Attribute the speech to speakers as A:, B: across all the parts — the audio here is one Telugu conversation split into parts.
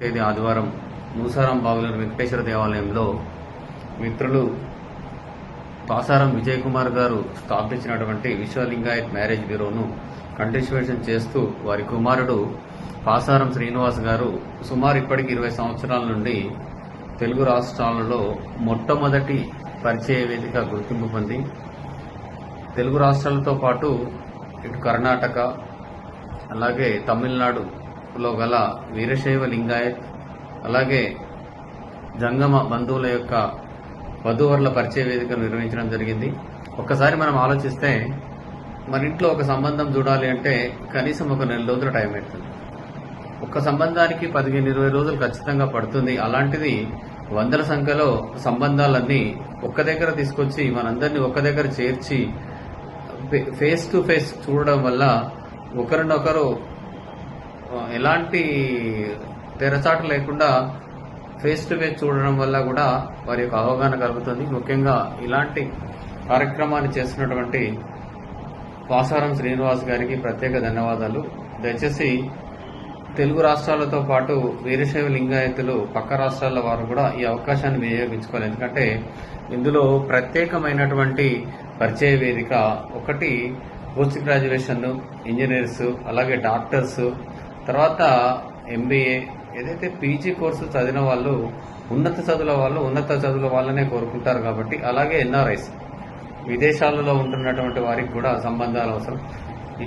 A: తేదీ ఆదివారం మూసారం బాగులేని వెంకటేశ్వర దేవాలయంలో మిత్రులు పాసారం విజయ్ కుమార్ గారు స్థాపించినటువంటి విశ్వలింగాయత్ మ్యారేజ్ బ్యూరోను కంటిన్యూషన్ చేస్తూ వారి కుమారుడు పాసారం శ్రీనివాస్ గారు సుమారు ఇప్పటికి ఇరవై సంవత్సరాల నుండి తెలుగు రాష్ట్రాలలో మొట్టమొదటి పరిచయ వేదిక గుర్తింపు పొంది తెలుగు రాష్ట్రాలతో పాటు ఇటు కర్ణాటక అలాగే తమిళనాడు లో గల వీరశైవ లింగాయత్ అలాగే జంగమ బంధువుల యొక్క వధూవరుల పరిచయ వేదికను నిర్వహించడం జరిగింది. ఒక్కసారి మనం ఆలోచిస్తే మన ఇంట్లో ఒక సంబంధం చూడాలి అంటే కనీసం ఒక నెల రోజులు టైం పెడుతుంది. ఒక సంబంధానికి పదిహేను ఇరవై రోజులు ఖచ్చితంగా పడుతుంది. అలాంటిది వందల సంఖ్యలో సంబంధాలన్నీ ఒక్క దగ్గర తీసుకొచ్చి మనందరినీ ఒక్క దగ్గర చేర్చి ఫేస్ టు ఫేస్ చూడడం వల్ల ఒకరినొకరు ఎలాంటి తెరచాటు లేకుండా ఫేస్ టు ఫేస్ చూడడం వల్ల కూడా వారి యొక్క అవగాహన కలుగుతుంది. ముఖ్యంగా ఇలాంటి కార్యక్రమాన్ని చేస్తున్నటువంటి వాసారం శ్రీనివాస్ గారికి ప్రత్యేక ధన్యవాదాలు. దయచేసి తెలుగు రాష్ట్రాలతో పాటు వీరశైవ లింగాయతులు పక్క రాష్ట్రాల వారు కూడా ఈ అవకాశాన్ని వినియోగించుకోవాలి. ఎందుకంటే ఇందులో ప్రత్యేకమైనటువంటి పరిచయ వేదిక ఒకటి పోస్ట్ గ్రాడ్యుయేషన్ ఇంజనీర్స్ అలాగే డాక్టర్స్ తర్వాత ఎంబీఏ ఏదైతే పీజీ కోర్సు చదివిన వాళ్ళు ఉన్నత చదువుల వాళ్ళు ఉన్నత చదువుల వాళ్ళనే కోరుకుంటారు కాబట్టి అలాగే ఎన్ఆర్ఐస్ విదేశాలలో ఉంటున్నటువంటి వారికి కూడా సంబంధాలు అవసరం.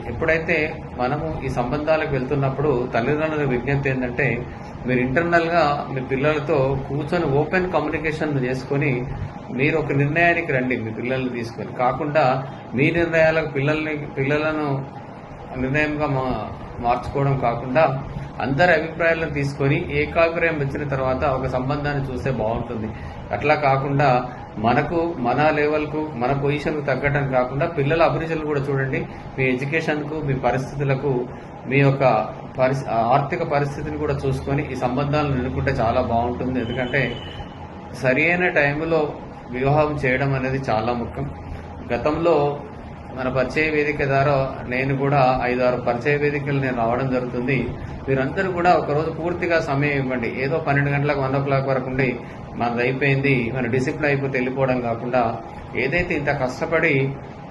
A: ఎప్పుడైతే మనము ఈ సంబంధాలకు వెళ్తున్నప్పుడు తల్లిదండ్రుల విజ్ఞప్తి ఏంటంటే మీరు ఇంటర్నల్గా మీ పిల్లలతో కూర్చొని ఓపెన్ కమ్యూనికేషన్ చేసుకొని మీరు ఒక నిర్ణయానికి రండి మీ పిల్లల్ని తీసుకొని. కాకుండా మీ నిర్ణయాలకు పిల్లల్ని పిల్లలను నిర్ణయంగా మా- మార్చుకోవడం కాకుండా అందరి అభిప్రాయాలను తీసుకొని ఏకాభిప్రాయం వచ్చిన తర్వాత ఒక సంబంధాన్ని చూస్తే బాగుంటుంది. అట్లా కాకుండా మనకు మన లెవెల్కు మన పొజిషన్కు తగ్గటం కాకుండా పిల్లల అభిరుచులు కూడా చూడండి. మీ ఎడ్యుకేషన్కు మీ పరిస్థితులకు మీ యొక్క పరిస్థి ఆర్థిక పరిస్థితిని కూడా చూసుకొని ఈ సంబంధాలను ఎన్నుకుంటే చాలా బాగుంటుంది. ఎందుకంటే సరి అయిన టైంలో వివాహం చేయడం అనేది చాలా ముఖ్యం. గతంలో మన పరిచయ వేదిక ద్వారా నేను కూడా ఐదు ఆరు పరిచయ వేదికలు నేను రావడం జరుగుతుంది. మీరందరూ కూడా ఒకరోజు పూర్తిగా సమయం ఇవ్వండి. ఏదో పన్నెండు గంటలకు వన్ ఓ క్లాక్ వరకు ఉండి మనది అయిపోయింది మన డిసిప్లిన్ అయిపోతే వెళ్ళిపోవడం కాకుండా ఏదైతే ఇంత కష్టపడి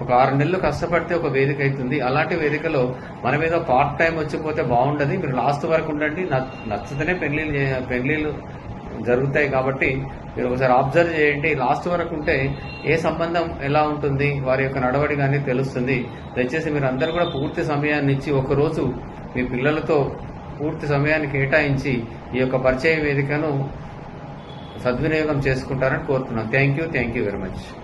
A: ఒక ఆరు నెలలు కష్టపడితే ఒక వేదిక అవుతుంది. అలాంటి వేదికలో మన మీద పార్ట్ టైం వచ్చిపోతే బాగుండదు. మీరు లాస్ట్ వరకు ఉండండి. నచ్చితేనే పెళ్ళిళ్ళు పెళ్ళిళ్ళు జరుగుతాయి కాబట్టి మీరు ఒకసారి అబ్జర్వ్ చేయండి. లాస్ట్ వరకు ఉంటే ఏ సంబంధం ఎలా ఉంటుంది వారి యొక్క నడవడి కానీ తెలుస్తుంది. దయచేసి మీరు అందరూ కూడా పూర్తి సమయాన్ని ఇచ్చి ఒకరోజు మీ పిల్లలతో పూర్తి సమయాన్ని కేటాయించి ఈ యొక్క పరిచయ వేదికను సద్వినియోగం చేసుకుంటారని కోరుతున్నాను. Thank you thank you very much